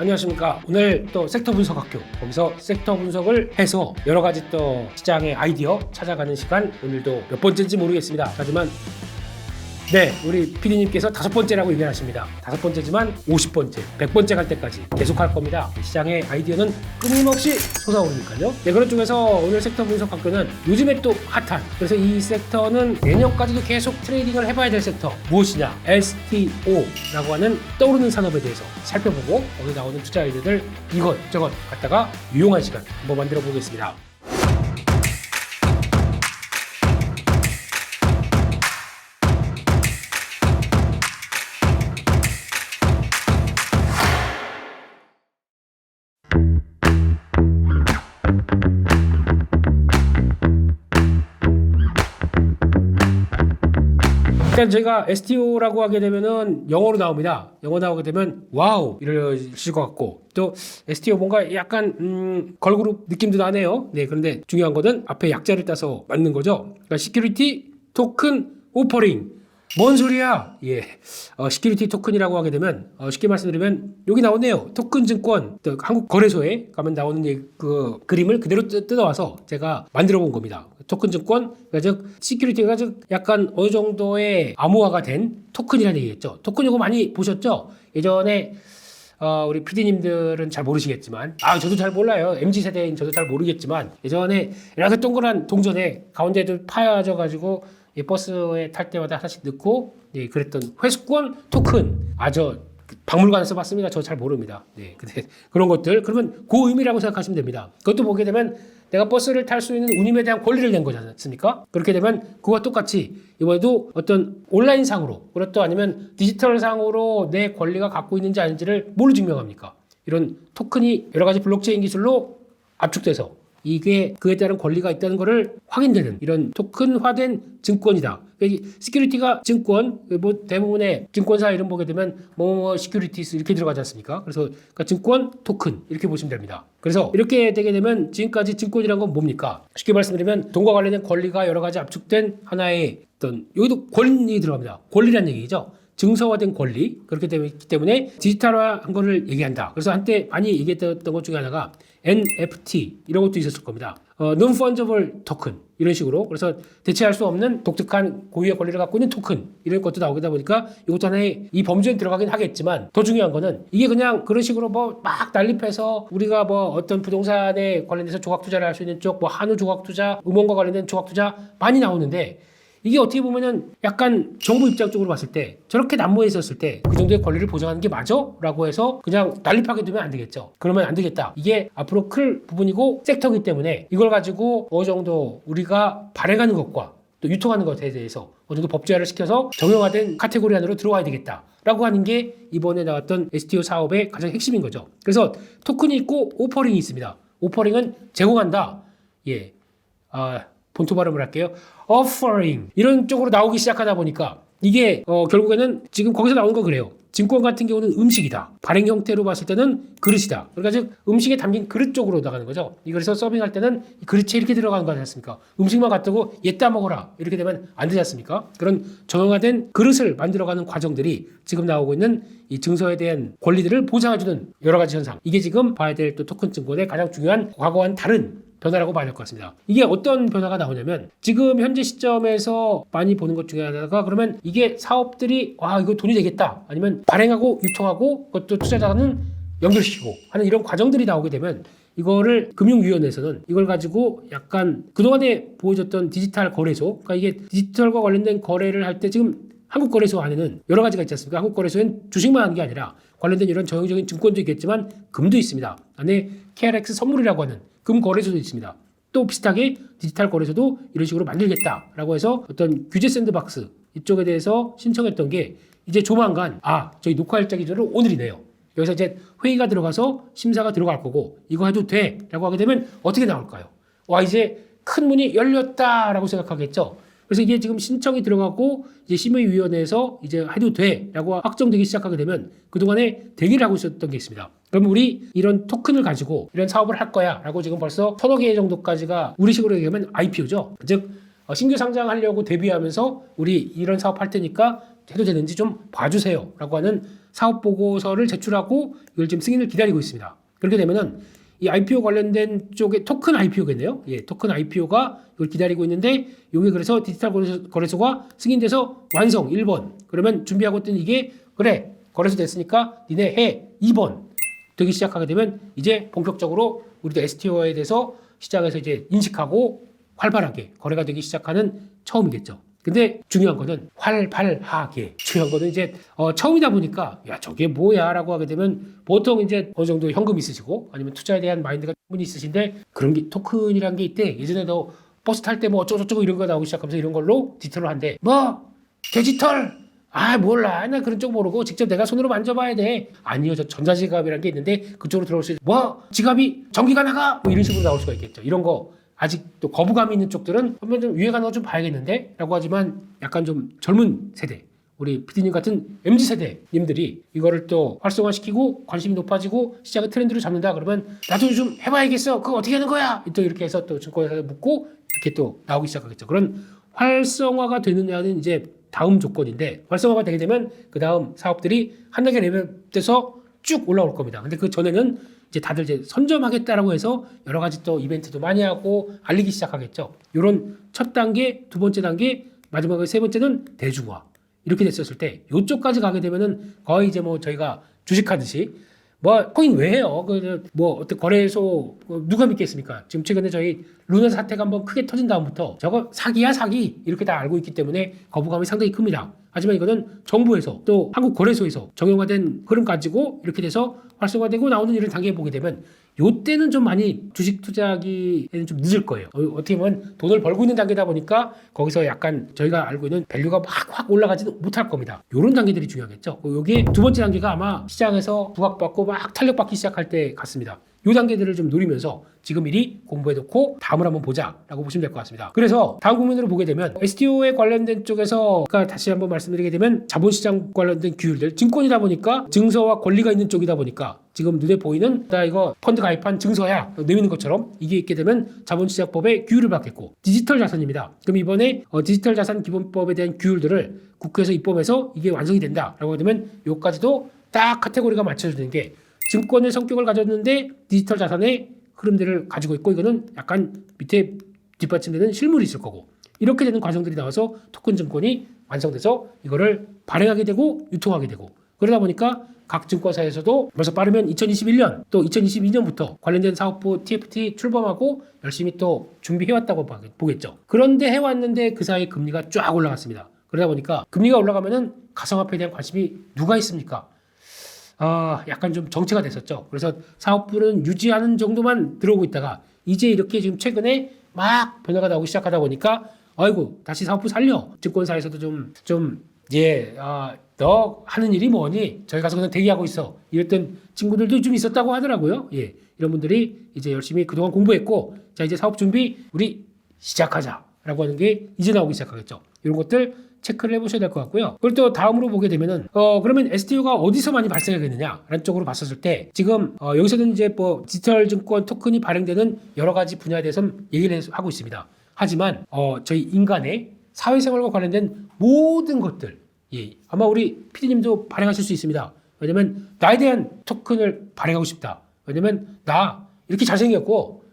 네, 안녕하십니까. 오늘 또 섹터 분석 학교, 거기서 섹터 분석을 해서 여러 가지 또 시장의 아이디어 찾아가는 시간, 오늘도 몇 번째인지 모르겠습니다. 하지만 네, 우리 PD님께서 다섯 번째라고 얘기하십니다. 다섯 번째지만 50번째, 100번째 갈 때까지 계속 할 겁니다. 시장의 아이디어는 끊임없이 솟아오르니까요. 네, 그런 쪽에서 오늘 섹터 분석 학교는 요즘에 또 핫한, 그래서 이 섹터는 내년까지도 계속 트레이딩을 해봐야 될 섹터 무엇이냐? STO라고 하는 떠오르는 산업에 대해서 살펴보고 거기 나오는 투자 아이디어들 이것 저것 갖다가 유용한 시간 한번 만들어 보겠습니다. 일단 저희가 STO라고 하게 되면은 영어로 나옵니다. 영어 나오게 되면 와우 이러실 것 같고 또 STO 뭔가 약간 음, 걸그룹 느낌도 나네요. 네 그런데 중요한 거는 앞에 약자를 따서 맞는 거죠. 그러니까 시큐리티 토큰 오퍼링 뭔 소리야? 예, 어, 시큐리티 토큰이라고 하게 되면 어, 쉽게 말씀드리면 여기 나오네요. 토큰 증권 또 한국 거래소에 가면 나오는 이, 그 그림을 그대로 뜯- 뜯어와서 제가 만들어 본 겁니다. 토큰 증권, 그러니까 즉 시큐리티가 즉 약간 어느 정도의 암호화가 된 토큰이라는 얘기겠죠. 토큰 이거 많이 보셨죠? 예전에 어, 우리 PD님들은 잘 모르시겠지만, 아, 저도 잘 몰라요. MZ 세대인 저도 잘 모르겠지만, 예전에 이렇게 동그란 동전에 가운데도 파여져가지고, 이 버스에 탈 때마다 하나씩 넣고, 예, 그랬던 회수권 토큰. 아, 저, 박물관 써봤습니다. 저 잘 모릅니다. 네. 근데 그런 것들, 그러면 그 의미라고 생각하시면 됩니다. 그것도 보게 되면 내가 버스를 탈 수 있는 운임에 대한 권리를 낸 거지 않습니까? 그렇게 되면 그와 똑같이 이번에도 어떤 온라인상으로 그렇다 아니면 디지털상으로 내 권리가 갖고 있는지 아닌지를 뭘로 증명합니까? 이런 토큰이 여러 가지 블록체인 기술로 압축돼서 이게 그에 따른 권리가 있다는 것을 확인되는 이런 토큰화된 증권이다. 이 시큐리티가 증권 뭐 대부분의 증권사 이름 보게 되면 뭐 시큐리티스 이렇게 들어가지 않습니까? 그래서 그러니까 증권 토큰 이렇게 보시면 됩니다. 그래서 이렇게 되게 되면 지금까지 증권이란 건 뭡니까? 쉽게 말씀드리면 돈과 관련된 권리가 여러 가지 압축된 하나의 어떤 여기도 권리 들어갑니다. 권리란 얘기죠. 증서화된 권리 그렇기 때문에- 때문에 디지털화한 거를 얘기한다. 그래서 한때 많이 얘기했던 것 중에 하나가 NFT 이런 것도 있었을 겁니다. 어, non-fungible token 이런 식으로 그래서 대체할 수 없는 독특한 고유의 권리를 갖고 있는 토큰 이런 것도 나오다 보니까 이것도 하나의 이 범주에 들어가긴 하겠지만 더 중요한 거는 이게 그냥 그런 식으로 뭐 막 난립해서 우리가 뭐 어떤 부동산에 관련돼서 조각 투자를 할 수 있는 쪽 뭐 한우 조각 투자, 음원과 관련된 조각 투자 많이 나오는데 이게 어떻게 보면은 약간 정부 입장 쪽으로 봤을 때 저렇게 난무해 있었을 때 그 정도의 권리를 보장하는 게 맞아? 라고 해서 그냥 난립하게 두면 안 되겠죠. 그러면 안 되겠다. 이게 앞으로 클 부분이고 섹터기 때문에 이걸 가지고 어느 정도 우리가 발행하는 것과 또 유통하는 것에 대해서 어느 정도 법제화를 시켜서 정형화된 카테고리 안으로 들어와야 되겠다. 라고 하는 게 이번에 나왔던 STO 사업의 가장 핵심인 거죠. 그래서 토큰이 있고 오퍼링이 있습니다. 오퍼링은 제공한다. 예. 아, 본토 발음을 할게요. offering 이런 쪽으로 나오기 시작하다 보니까 이게 어, 결국에는 지금 거기서 나온 거 그래요. 증권 같은 경우는 음식이다. 발행 형태로 봤을 때는 그릇이다. 그러니까 즉 음식에 담긴 그릇 쪽으로 나가는 거죠. 이 그래서 서빙할 때는 이 그릇에 이렇게 들어가는 거 아니지 않습니까? 음식만 갖다고 얘 따 먹어라 이렇게 되면 안 되지 않습니까? 그런 정형화된 그릇을 만들어가는 과정들이 지금 나오고 있는 이 증서에 대한 권리들을 보장해주는 여러 가지 현상. 이게 지금 봐야 될 또 토큰 증권의 가장 중요한 과거와는 다른 변화라고 봐야 될 것 같습니다. 이게 어떤 변화가 나오냐면 지금 현재 시점에서 많이 보는 것 중에 하나가 그러면 이게 사업들이 와 이거 돈이 되겠다 아니면 발행하고 유통하고 그것도 투자자는 연결시키고 하는 이런 과정들이 나오게 되면 이거를 금융위원회에서는 이걸 가지고 약간 그동안에 보여줬던 디지털 거래소 그러니까 이게 디지털과 관련된 거래를 할 때 지금 한국 거래소 안에는 여러 가지가 있지 않습니까? 한국 거래소엔 주식만 하는 게 아니라 관련된 이런 정형적인 증권도 있겠지만 금도 있습니다. 안에 KRX 선물이라고 하는 금 거래소도 있습니다. 또 비슷하게 디지털 거래소도 이런 식으로 만들겠다라고 해서 어떤 규제 샌드박스 이쪽에 대해서 신청했던 게 이제 조만간 아 저희 녹화 일자 기준으로 오늘이네요. 여기서 이제 회의가 들어가서 심사가 들어갈 거고 이거 해도 돼라고 하게 되면 어떻게 나올까요? 와 이제 큰 문이 열렸다라고 생각하겠죠. 그래서 이게 지금 신청이 들어가고 이제 심의위원회에서 이제 해도 돼라고 확정되기 시작하게 되면 그동안에 대기를 하고 있었던 게 있습니다. 그럼 우리 이런 토큰을 가지고 이런 사업을 할 거야 라고 지금 벌써 서너 개 정도까지가 우리식으로 얘기하면 IPO죠. 즉 어, 신규 상장하려고 대비하면서 우리 이런 사업 할 테니까 해도 되는지 좀 봐주세요 라고 하는 사업 보고서를 제출하고 이걸 지금 승인을 기다리고 있습니다. 그렇게 되면은 이 IPO 관련된 쪽에 토큰 IPO겠네요. 예, 토큰 IPO가 이걸 기다리고 있는데 이게 그래서 디지털 거래소, 거래소 가 승인돼서 완성 1번. 그러면 준비하고 있던 이게 그래 거래소 됐으니까 니네 해 2번 되기 시작하게 되면 이제 본격적으로 우리도 STO에 대해서 시장에서 이제 인식하고 활발하게 거래가 되기 시작하는 처음이겠죠. 근데 중요한 거는 활발하게 중요한 거는 이제 어, 처음이다 보니까 야 저게 뭐야라고 하게 되면 보통 이제 어느 정도 현금 있으시고 아니면 투자에 대한 마인드가 충분히 있으신데 그런 게 토큰이라는 게 있대. 예전에도 버스 탈 때 뭐 어쩌고저쩌고 이런 거 나오기 시작하면서 이런 걸로 디지털을 한대. 뭐? 디지털? 아 몰라. 나 그런 쪽 모르고 직접 내가 손으로 만져봐야 돼. 아니요 저 전자지갑이라는 게 있는데 그쪽으로 들어올 수 있어 뭐? 지갑이 전기가 나가? 뭐 이런 식으로 나올 수가 있겠죠. 이런 거 아직 또 거부감이 있는 쪽들은 한번 좀 유해 가는 거 좀 봐야겠는데? 라고 하지만 약간 좀 젊은 세대 우리 피디님 같은 MZ 세대님들이 이거를 또 활성화시키고 관심이 높아지고 시장의 트렌드를 잡는다 그러면 나도 좀 해봐야겠어. 그거 어떻게 하는 거야? 또 이렇게 해서 또 증권회사에 묻고 이렇게 또 나오기 시작하겠죠. 그런 활성화가 되느냐는 이제 다음 조건인데 활성화가 되게 되면 그 다음 사업들이 한 단계 레벨돼서 쭉 올라올 겁니다. 근데 그 전에는 이제 다들 이제 선점하겠다라고 해서 여러 가지 또 이벤트도 많이 하고 알리기 시작하겠죠. 요런 첫 단계, 두 번째 단계, 마지막에 세 번째는 대중화. 이렇게 됐었을 때 요쪽까지 가게 되면은 거의 이제 뭐 저희가 주식하듯이 뭐 코인 왜 해요? 그뭐 어떤 거래소 어, 누가 믿겠습니까? 지금 최근에 저희 루나 사태가 한번 크게 터진 다음부터 저거 사기야 사기 이렇게 다 알고 있기 때문에 거부감이 상당히 큽니다. 하지만 이거는 정부에서 또 한국 거래소에서 정형화된 흐름 가지고 이렇게 돼서 활성화되고 나오는 일을 단계에 보게 되면 요때는 좀 많이 주식 투자하기에는 좀 늦을 거예요. 어, 어떻게 보면 돈을 벌고 있는 단계다 보니까 거기서 약간 저희가 알고 있는 밸류가 막확 올라가지도 못할 겁니다. 요런 단계들이 중요하겠죠. 여기 두 번째 단계가 아마 시장에서 부각받고 막 탄력받기 시작할 때 같습니다. 요 단계들을 좀 노리면서 지금 미리 공부해놓고 다음을 한번 보자라고 보시면 될 것 같습니다. 그래서 다음 국면으로 보게 되면 STO에 관련된 쪽에서 그러니까 다시 한번 말씀드리게 되면 자본시장 관련된 규율들 증권이다 보니까 증서와 권리가 있는 쪽이다 보니까 지금 눈에 보이는 나 이거 펀드 가입한 증서야 내미는 것처럼 이게 있게 되면 자본시장법의 규율을 받겠고 디지털 자산입니다. 그럼 이번에 어, 디지털 자산 기본법에 대한 규율들을 국회에서 입법해서 이게 완성이 된다라고 하면 요까지도 딱 카테고리가 맞춰주는 게 증권의 성격을 가졌는데 디지털 자산의 흐름들을 가지고 있고 이거는 약간 밑에 뒷받침되는 실물이 있을 거고 이렇게 되는 과정들이 나와서 토큰 증권이 완성돼서 이거를 발행하게 되고 유통하게 되고 그러다 보니까 각 증권사에서도 벌써 빠르면 2021년 또 2022년부터 관련된 사업부 TFT 출범하고 열심히 또 준비해왔다고 보겠죠. 그런데 해왔는데 그 사이 금리가 쫙 올라갔습니다. 그러다 보니까 금리가 올라가면은 가상화폐에 대한 관심이 누가 있습니까? 아, 약간 좀 정체가 됐었죠. 그래서 사업부는 유지하는 정도만 들어오고 있다가 이제 이렇게 지금 최근에 막 변화가 나오기 시작하다 보니까 아이고 다시 사업부 살려 증권사에서도 좀 좀 예, 아, 너 하는 일이 뭐니? 저희 가서 그냥 대기하고 있어. 이랬던 친구들도 좀 있었다고 하더라고요. 예, 이런 분들이 이제 열심히 그동안 공부했고 자 이제 사업 준비 우리 시작하자 라고 하는 게 이제 나오기 시작하겠죠. 이런 것들 체크를 해보셔야 될 것 같고요. 그리고 또 다음으로 보게 되면은 어 그러면 STO가 어디서 많이 발생하겠느냐 라는 쪽으로 봤었을 때 지금 어 여기서는 이제 뭐 디지털 증권 토큰이 발행되는 여러 가지 분야에 대해서 얘기를 하고 있습니다. 하지만 어 저희 인간의 사회생활과 관련된 모든 것들 예. 아마 우리 PD님도 발행하실 수 있습니다. 왜냐면 나에 대한 토큰을 발행하고 싶다. 왜냐면 나 이렇게 잘생겼고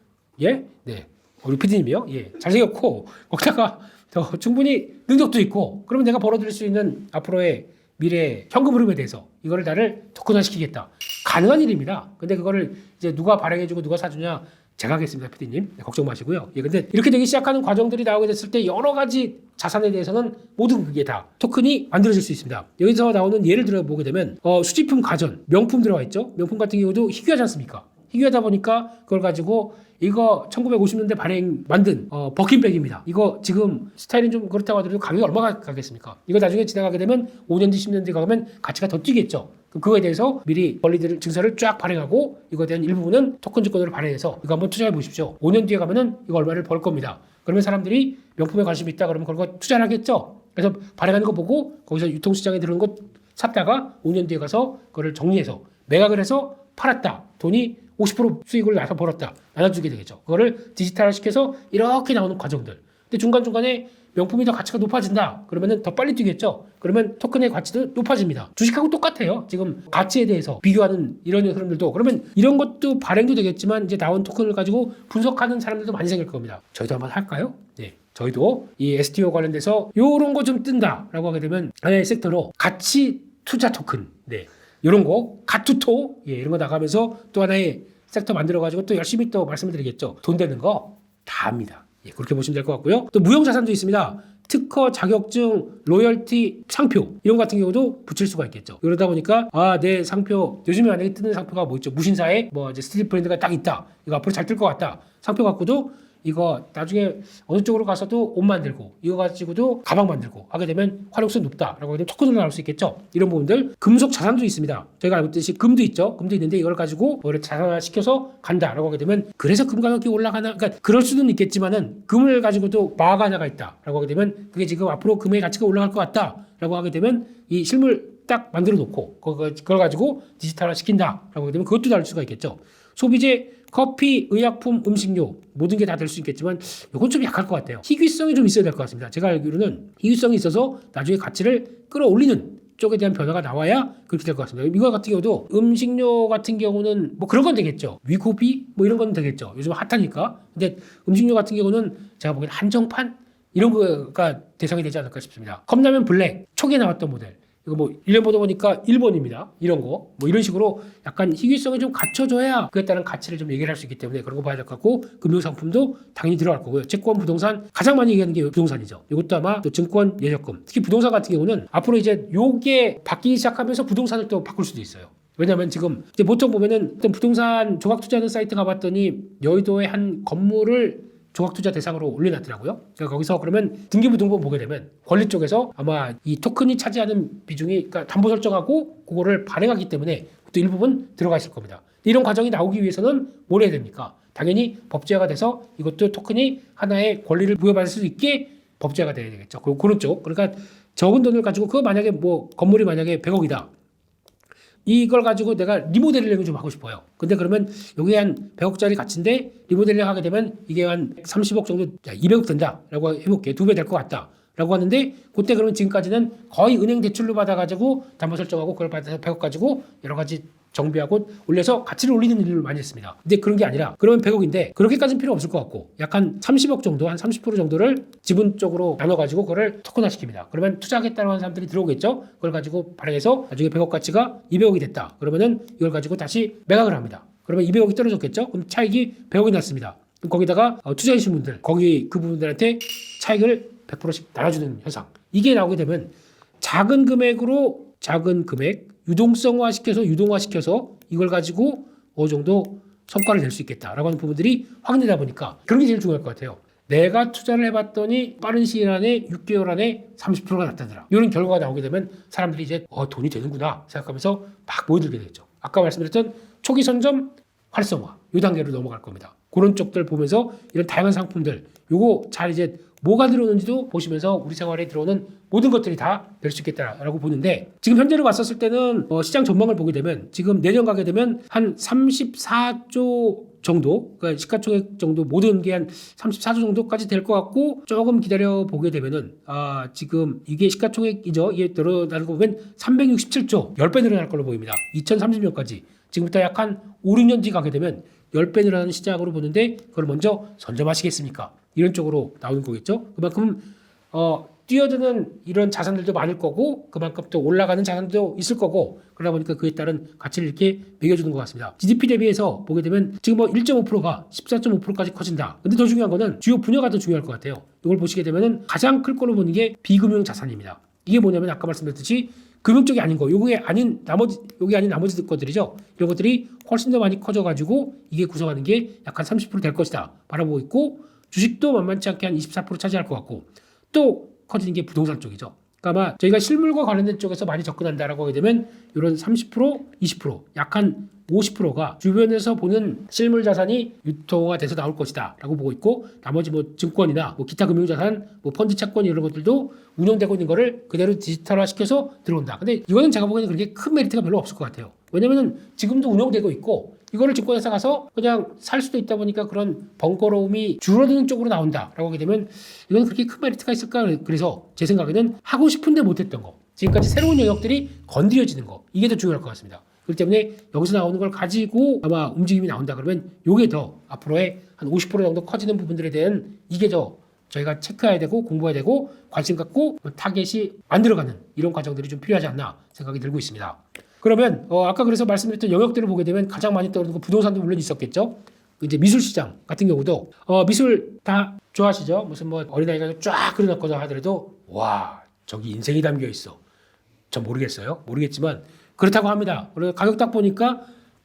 예? 네. 우리 PD님이요? 예. 잘생겼고 거기다가 더 충분히 능력도 있고 그러면 내가 벌어들일 수 있는 앞으로의 미래 현금 흐름에 대해서 이거를 나를 토큰화시키겠다. 가능한 일입니다. 근데 그거를 이제 누가 발행해주고 누가 사주냐 제가 하겠습니다 PD님. 네, 걱정 마시고요. 예 근데 이렇게 되기 시작하는 과정들이 나오게 됐을 때 여러 가지 자산에 대해서는 모든 그게 다 토큰이 만들어질 수 있습니다. 여기서 나오는 예를 들어 보게 되면 어, 수집품 가전 명품 들어가 있죠? 명품 같은 경우도 희귀하지 않습니까? 희귀하다 보니까 그걸 가지고 이거 1950년대 발행 만든 어, 버킨백입니다. 이거 지금 스타일은 좀 그렇다고 하더라도 가격이 얼마가 가겠습니까? 이거 나중에 지나가게 되면 5년 뒤 10년 뒤 가면 가치가 더 뛰겠죠. 그거에 대해서 미리 권리들 증서를 쫙 발행하고 이거에 대한 일부분은 토큰 증권으로 발행해서 이거 한번 투자해 보십시오. 5년 뒤에 가면은 이거 얼마를 벌 겁니다. 그러면 사람들이 명품에 관심이 있다 그러면 그거 투자를 하겠죠. 그래서 발행하는 거 보고 거기서 유통시장에 들어오는 거 샀다가 5년 뒤에 가서 그거를 정리해서 매각을 해서 팔았다. 돈이 50% 수익을 나서 벌었다. 나눠주게 되겠죠. 그거를 디지털화 시켜서 이렇게 나오는 과정들. 근데 중간중간에 명품이 더 가치가 높아진다. 그러면은 더 빨리 뛰겠죠. 그러면 토큰의 가치도 높아집니다. 주식하고 똑같아요. 지금 가치에 대해서 비교하는 이런 흐름들도 그러면 이런 것도 발행도 되겠지만 이제 나온 토큰을 가지고 분석하는 사람들도 많이 생길 겁니다. 저희도 한번 할까요? 네. 저희도 이 STO 관련돼서 요런 거 좀 뜬다라고 하게 되면 하나의 섹터로 가치 투자 토큰. 네. 요런 거 가투토 예, 이런 거 나가면서 또 하나의 섹터 만들어 가지고 또 열심히 또 말씀드리겠죠. 돈 되는 거 다 합니다. 예, 그렇게 보시면 될 것 같고요. 또 무형 자산도 있습니다. 특허, 자격증, 로열티, 상표 이런 거 같은 경우도 붙일 수가 있겠죠. 이러다 보니까 아 내 상표 요즘에 만약에 뜨는 상표가 뭐 있죠? 무신사에 뭐 이제 스트릿 브랜드가 딱 있다. 이거 앞으로 잘 뜰 것 같다. 상표 갖고도 이거 나중에 어느 쪽으로 가서도 옷 만들고 이거 가지고도 가방 만들고 하게 되면 활용성이 높다라고 하면 토큰으로 나올 수 있겠죠. 이런 부분들 금속 자산도 있습니다. 저희가 알고 있듯이 금도 있죠. 금도 있는데 이걸 가지고 뭐를 자산화 시켜서 간다라고 하게 되면 그래서 금 가격이 올라가나 그러니까 그럴 수는 있겠지만은 금을 가지고도 마가 하나가 있다라고 하게 되면 그게 지금 앞으로 금의 가치가 올라갈 것 같다라고 하게 되면 이 실물 딱 만들어 놓고 그걸 가지고 디지털화 시킨다라고 하게 되면 그것도 다를 수가 있겠죠. 소비재 커피, 의약품, 음식료 모든 게 다 될 수 있겠지만 이건 좀 약할 것 같아요. 희귀성이 좀 있어야 될 것 같습니다. 제가 알기로는 희귀성이 있어서 나중에 가치를 끌어올리는 쪽에 대한 변화가 나와야 그렇게 될 것 같습니다. 이거 같은 경우도 음식료 같은 경우는 뭐 그런 건 되겠죠. 위고비 뭐 이런 건 되겠죠. 요즘 핫하니까. 근데 음식료 같은 경우는 제가 보기엔 한정판 이런 거가 대상이 되지 않을까 싶습니다. 컵라면 블랙 초기에 나왔던 모델. 이거 뭐 일련 보다 보니까 1번입니다. 이런 거. 뭐 이런 식으로 약간 희귀성이 좀 갖춰져야 그에 따른 가치를 좀 얘기를 할 수 있기 때문에 그런 거 봐야 될 것 같고 금융 상품도 당연히 들어갈 거고요. 채권, 부동산 가장 많이 얘기하는 게 부동산이죠. 이것도 아마 또 증권, 예적금 특히 부동산 같은 경우는 앞으로 이제 요게 바뀌기 시작하면서 부동산을 또 바꿀 수도 있어요. 왜냐하면 지금 보통 보면은 어떤 부동산 조각 투자하는 사이트 가봤더니 여의도의 한 건물을 조각 투자 대상으로 올려놨더라고요. 그러니까 거기서 그러면 등기부 등본 보게 되면 권리 쪽에서 아마 이 토큰이 차지하는 비중이 그러니까 담보 설정하고 그거를 발행하기 때문에 또 일부분 들어가 있을 겁니다. 이런 과정이 나오기 위해서는 뭘 해야 됩니까? 당연히 법제화가 돼서 이것도 토큰이 하나의 권리를 부여받을 수 있게 법제화가 돼야 되겠죠. 그- 그런 쪽. 그러니까 적은 돈을 가지고 그거 만약에 뭐 건물이 만약에 100억이다. 이걸 가지고 내가 리모델링을 좀 하고 싶어요. 근데 그러면 여기 한 100억짜리 가치인데 리모델링 하게 되면 이게 한 30억 정도, 야, 200억 된다라고 해볼게. 두 배 될 것 같다. 라고 하는데 그때 그러면 지금까지는 거의 은행 대출로 받아가지고 담보 설정하고 그걸 받아서 100억 가지고 여러 가지 정비하고 올려서 가치를 올리는 일을 많이 했습니다. 근데 그런 게 아니라 그러면 100억인데 그렇게까지는 필요 없을 것 같고 약간 30억 정도 한 30% 정도를 지분 쪽으로 나눠가지고 그거를 토큰화 시킵니다. 그러면 투자하겠다고 하는 사람들이 들어오겠죠. 그걸 가지고 발행해서 나중에 100억 가치가 200억이 됐다. 그러면은 이걸 가지고 다시 매각을 합니다. 그러면 200억이 떨어졌겠죠. 그럼 차익이 100억이 났습니다. 그럼 거기다가 어, 투자하신 분들 거기 그 부분들한테 차익을 100%씩 나눠주는 현상. 이게 나오게 되면 작은 금액으로 작은 금액 유동성화 시켜서 유동화 시켜서 이걸 가지고 어느 정도 성과를 낼 수 있겠다라고 하는 부분들이 확인되다 보니까 그런 게 제일 중요할 것 같아요. 내가 투자를 해봤더니 빠른 시일 안에 6개월 안에 30%가 났다더라. 이런 결과가 나오게 되면 사람들이 이제 어 돈이 되는구나 생각하면서 막 모여들게 되죠. 아까 말씀드렸던 초기 선점 활성화 이 단계로 넘어갈 겁니다. 그런 쪽들 보면서 이런 다양한 상품들 요거 잘 이제 뭐가 들어오는지도 보시면서 우리 생활에 들어오는 모든 것들이 다 될 수 있겠다라고 보는데 지금 현재로 봤었을 때는 어, 시장 전망을 보게 되면 지금 내년 가게 되면 한 34조 정도 그러니까 시가총액 정도 모든 게 한 34조 정도까지 될 것 같고 조금 기다려 보게 되면은 아 지금 이게 시가총액이죠? 이게 늘어나는 거 보면 367조 10배 늘어날 걸로 보입니다. 2030년까지. 지금부터 약 한 5, 6년 뒤 가게 되면 10배 늘어나는 시장으로 보는데 그걸 먼저 선점하시겠습니까? 이런 쪽으로 나오는 거겠죠. 그만큼 어, 뛰어드는 이런 자산들도 많을 거고 그만큼 또 올라가는 자산도 있을 거고 그러다 보니까 그에 따른 가치를 이렇게 매겨주는 것 같습니다. GDP 대비해서 보게 되면 지금 뭐 1.5%가 14.5%까지 커진다. 근데 더 중요한 거는 주요 분야가 더 중요할 것 같아요. 이걸 보시게 되면은 가장 클 거로 보는 게 비금융 자산입니다. 이게 뭐냐면 아까 말씀드렸듯이 금융 쪽이 아닌 거, 요게 아닌 나머지 요게 아닌 나머지 것들이죠. 이런 것들이 훨씬 더 많이 커져가지고 이게 구성하는 게 약 한 30%될 것이다 바라보고 있고 주식도 만만치 않게 한 24% 차지할 것 같고 또 커지는 게 부동산 쪽이죠. 그러니까 아마 저희가 실물과 관련된 쪽에서 많이 접근한다라고 하게 되면 이런 30%, 20%, 약한 50%가 주변에서 보는 실물 자산이 유통화 돼서 나올 것이다 라고 보고 있고 나머지 뭐 증권이나 뭐 기타 금융 자산, 뭐 펀드 채권 이런 것들도 운영되고 있는 거를 그대로 디지털화 시켜서 들어온다. 근데 이거는 제가 보기에는 그렇게 큰 메리트가 별로 없을 것 같아요. 왜냐면은 지금도 운영되고 있고 이거를 증권회사 가서 그냥 살 수도 있다 보니까 그런 번거로움이 줄어드는 쪽으로 나온다라고 하게 되면 이건 그렇게 큰 메리트가 있을까? 그래서 제 생각에는 하고 싶은데 못했던 거 지금까지 새로운 영역들이 건드려지는 거 이게 더 중요할 것 같습니다. 그렇기 때문에 여기서 나오는 걸 가지고 아마 움직임이 나온다 그러면 요게 더 앞으로의 한 50% 정도 커지는 부분들에 대한 이게 더 저희가 체크해야 되고 공부해야 되고 관심 갖고 타겟이 만들어가는 이런 과정들이 좀 필요하지 않나 생각이 들고 있습니다. 그러면 어, 아까 그래서 말씀드렸던 영역들을 보게 되면 가장 많이 떠오르는 건 부동산도 물론 있었겠죠. 이제 미술 시장 같은 경우도 어, 미술 다 좋아하시죠? 무슨 뭐 어린아이가 쫙 그려놨거나 하더라도 와 저기 인생이 담겨 있어. 전 모르겠어요. 모르겠지만 그렇다고 합니다. 그래서 가격 딱 보니까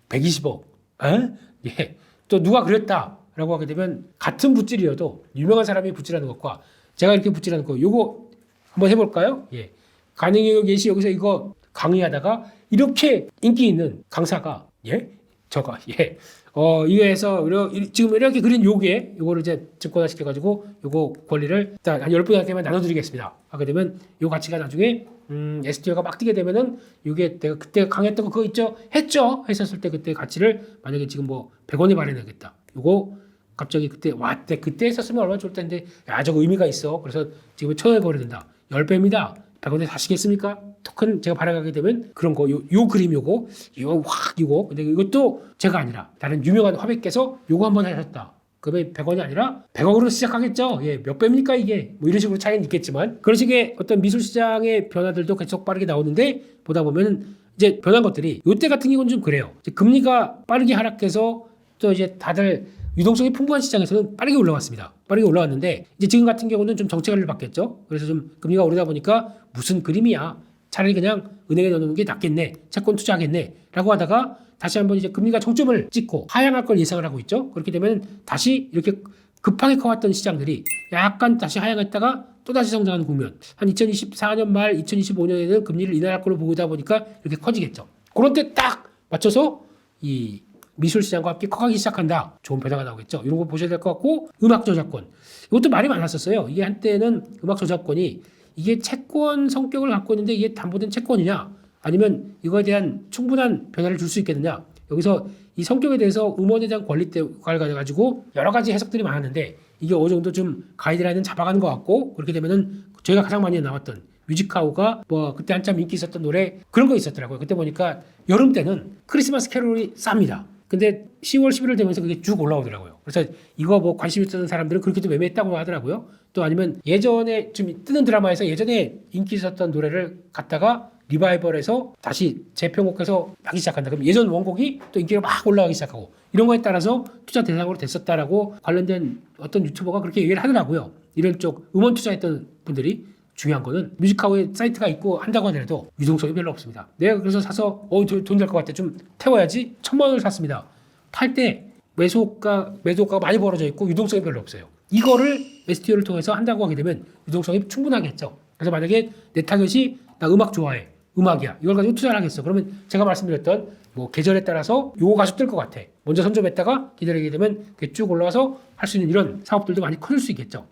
120억. 에? 예. 또 누가 그렸다라고 하게 되면 같은 붓질이어도 유명한 사람이 붓질하는 것과 제가 이렇게 붓질하는 거 요거 한번 해볼까요? 예. 가능해요 예시 여기서 이거 강의하다가 이렇게 인기 있는 강사가 예 저가 예. 어 이거에서 이러- 이- 지금 이렇게 그린 요게 요거를 이제 증권화 시켜가지고 요거 권리를 일단 한 10분한테만 나눠드리겠습니다. 하게 되면 요 가치가 나중에 음, STO가 막 뛰게 되면은 요게 내가 그때 강했던 거 그거 있죠? 했죠? 했었을 때 그때 가치를 만약에 지금 뭐 100원에 마련하겠다. 요거 갑자기 그때 와, 때 그때 했었으면 얼마나 좋을 텐데 야 저거 의미가 있어. 그래서 지금 천 원에 거래된다. 10배입니다. 100원에 사시겠습니까? 토큰 제가 발행하게 되면 그런 거, 요, 요 그림 요거, 요거 확 이거. 근데 이것도 제가 아니라 다른 유명한 화백께서 요거 한번 하셨다. 그러면 100원이 아니라 100억으로 시작하겠죠. 예, 몇 배입니까 이게? 뭐 이런 식으로 차이는 있겠지만 그런 식의 어떤 미술 시장의 변화들도 계속 빠르게 나오는데 보다 보면 이제 변한 것들이 요때 같은 경우는 좀 그래요. 금리가 빠르게 하락해서 또 이제 다들 유동성이 풍부한 시장에서는 빠르게 올라왔습니다. 빠르게 올라왔는데 이제 지금 같은 경우는 좀 정체를 바뀌었죠. 그래서 좀 금리가 오르다 보니까 무슨 그림이야. 차라리 그냥 은행에 넣는 게 낫겠네. 채권 투자하겠네.라고 하다가 다시 한번 이제 금리가 정점을 찍고 하향할 걸 예상을 하고 있죠. 그렇게 되면 다시 이렇게 급하게 커왔던 시장들이 약간 다시 하향했다가 또 다시 성장하는 국면. 한 2024년 말 2025년에는 금리를 인하할 걸로 보다 보니까 이렇게 커지겠죠. 그런 때 딱 맞춰서 이 미술 시장과 함께 커가기 시작한다. 좋은 변화가 나오겠죠. 이런 거 보셔야 될 것 같고 음악 저작권. 이것도 말이 많았었어요. 이게 한때는 음악 저작권이 이게 채권 성격을 갖고 있는데 이게 담보된 채권이냐 아니면 이거에 대한 충분한 변화를 줄 수 있겠느냐. 여기서 이 성격에 대해서 음원에 대한 권리를 가지고 여러 가지 해석들이 많았는데 이게 어느 정도 좀 가이드라인은 잡아가는 것 같고 그렇게 되면은 저희가 가장 많이 나왔던 뮤직하우가 뭐 그때 한참 인기 있었던 노래 그런 거 있었더라고요. 그때 보니까 여름 때는 크리스마스 캐롤이 쌉니다. 근데 10월, 11월 되면서 그게 쭉 올라오더라고요. 그래서 이거 뭐 관심 있었던 사람들은 그렇게 좀 매매했다고 하더라고요. 또 아니면 예전에 좀 뜨는 드라마에서 예전에 인기 있었던 노래를 갖다가 리바이벌해서 다시 재편곡해서 하기 시작한다. 그럼 예전 원곡이 또 인기가 막 올라가기 시작하고 이런 거에 따라서 투자 대상으로 됐었다라고 관련된 어떤 유튜버가 그렇게 얘기를 하더라고요. 이런 쪽 음원 투자했던 분들이 중요한 거는 뮤직하우에 사이트가 있고 한다고 하더라도 유동성이 별로 없습니다. 내가 그래서 사서 어 돈 될 것 같아 좀 태워야지 천만 원을 샀습니다. 팔 때 매수가 매도가가 많이 벌어져 있고 유동성이 별로 없어요. 이거를 STO를 통해서 한다고 하게 되면 유동성이 충분하겠죠. 그래서 만약에 내 타겟이 나 음악 좋아해. 음악이야. 이걸 가지고 투자를 하겠어. 그러면 제가 말씀드렸던 뭐 계절에 따라서 요거 가지고 뜰것 같아. 먼저 선점했다가 기다리게 되면 그게 쭉 올라와서 할 수 있는 이런 사업들도 많이 커질 수 있겠죠.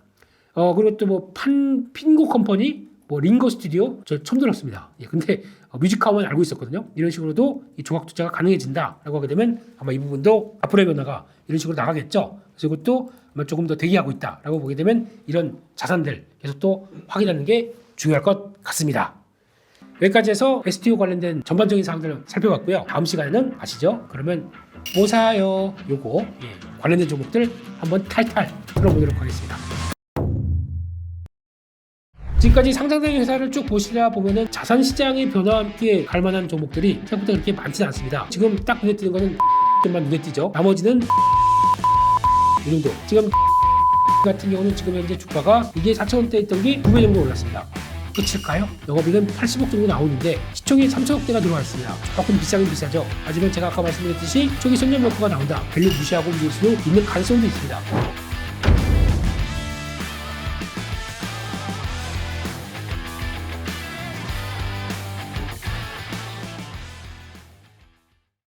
어 그리고 또 뭐판 핀고 컴퍼니 뭐 링거 스튜디오 저 처음 들었습니다. 예, 근데 어, 뮤직하우는 알고 있었거든요. 이런 식으로도 이 조각 투자가 가능해진다라고 하게 되면 아마 이 부분도 앞으로의 변화가 이런 식으로 나가겠죠. 그래서 이것도 아마 조금 더 대기하고 있다라고 보게 되면 이런 자산들 계속 또 확인하는 게 중요할 것 같습니다. 여기까지 해서 STO 관련된 전반적인 사항들을 살펴봤고요. 다음 시간에는 아시죠? 그러면 뭐 사요? 요거 예, 관련된 종목들 한번 탈탈 풀어보도록 하겠습니다. 지금까지 상장된 회사를 쭉 보시다 보면은 자산 시장의 변화와 함께 갈 만한 종목들이 생각보다 그렇게 많지는 않습니다. 지금 딱 눈에 띄는 거는 만 눈에 띄죠. 나머지는 이 정도. 지금 같은 경우는 지금 현재 주가가 이게 4천원대 있던 게 2배 정도 올랐습니다. 끝일까요? 영업이익은 80억 정도 나오는데 시총이 3천억대가 들어와 있습니다. 조금 비싸긴 비싸죠. 하지만 제가 아까 말씀드렸듯이 초기 선점 효과가 나온다. 밸류 무시하고 움직일 수 있는 가능성도 있습니다.